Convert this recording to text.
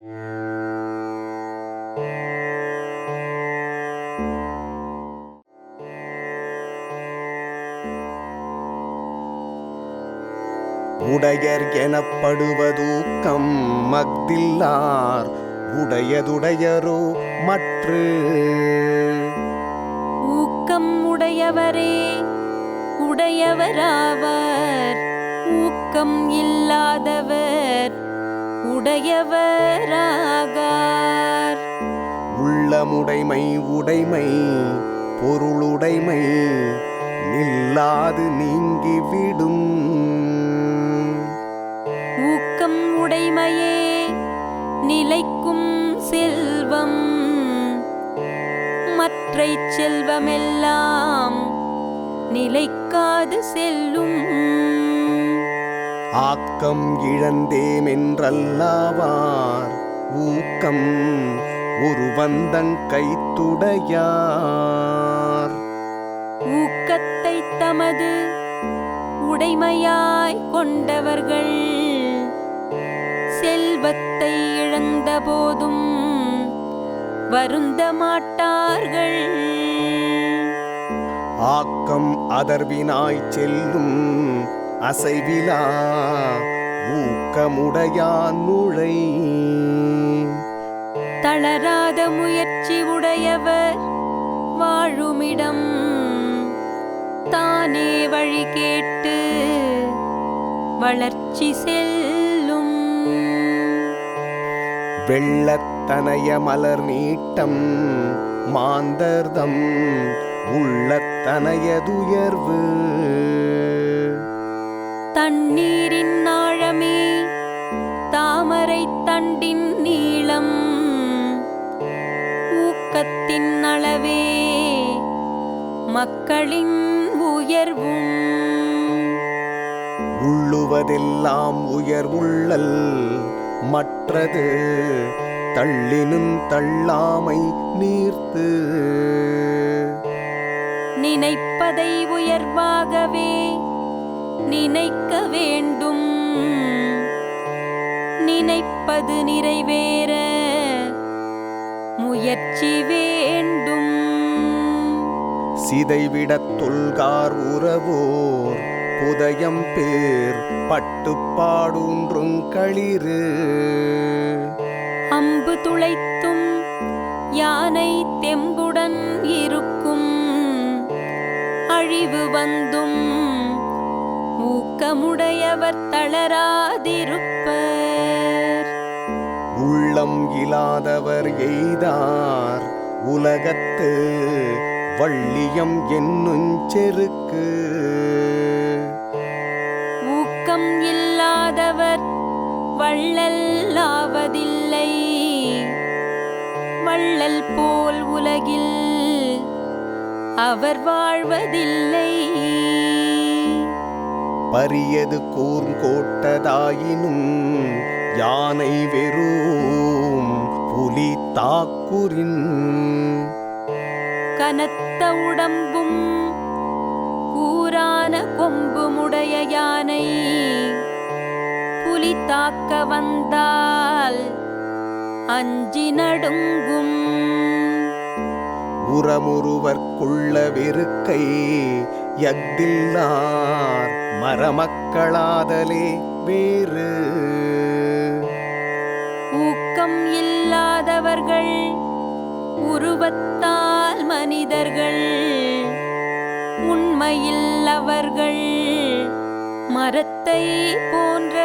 உடையர் எனப்படுவதூக்கம் மக்தில்லார் உடையதுடையரோ மற்று. ஊக்கம் உடையவரே உடையவராவர். ஊக்கம் இல்லாதவர் உடையவராகார். உள்ளமுடைமை உடைமை பொருளுடைமை நில்லாது நீங்கிவிடும். ஊக்கம் உடைமையே நிலைக்கும் செல்வம். மற்றை செல்வமெல்லாம் நிலைக்காது செல்லும். ஆக்கம் இழந்தேமென்றல்லாவார். ஊக்கம் ஒரு வந்தங் கைத்துடையார். ஊக்கத்தை தமது உடைமையாய் கொண்டவர்கள் செல்வத்தை இழந்த போதும் வருந்த மாட்டார்கள் ஆக்கம் அதர்வினாய் செல்லும் அசைவிலா ஊக்கமுடையான் நுழை. தளராத முயற்சி உடையவர் வாழுமிடம். தானே வழி கேட்டு வளர்ச்சி செல்லும். வெள்ளத்தனைய மலர் நீட்டம் மாந்தர்தம் உள்ளத்தனையதுயர்வு. தண்ணீரின் ஆழமே தாமரை தண்டின் நீளம் ஊக்கத்தின் அளவே மக்களின் உயர்வும். உள்ளுவதெல்லாம் உயர்வுள்ளல் மற்றது தள்ளினும் தள்ளாமை நீர்த்து. நினைப்பதை உயர்வாகவே நினைக்க வேண்டும். நினைப்பது நிறைவேற முயற்சி வேண்டும். சிதைவிடத் தொல்கார் உறவோர் புதயம் பேர் பட்டுப்பாடூன்றும் களிறு. அம்பு துளைத்தும் யானை தெம்புடன் இருக்கும். அழிவு வந்தும் ஊக்கமுடையவர் தளராதிருப்பர். உள்ளம் இலாதவர் எய்தார் உலகத்து வள்ளியம் என்னும் செருக்கு. ஊக்கம் இல்லாதவர் வள்ளல்லாவதில்லை வள்ளல் போல் உலகில் அவர் வாழ்வதில்லை. பரியது கூர்ங்கோட்டதாயினும் யானை வெறும் புலி தாக்குரின் கனத்த உடம்பும் கூரான கொம்புமுடைய யானை புலி தாக்க வந்தால் அஞ்சி நடுங்கும். உரமுருவர்க்குள்ள வெறுக்கை யக்தில்லார் மரமக்களாதலே வேறு. ஊக்கம் இல்லாதவர்கள் உருவத்தால் மனிதர்கள் உண்மையில் அவர்கள் மரத்தை போன்ற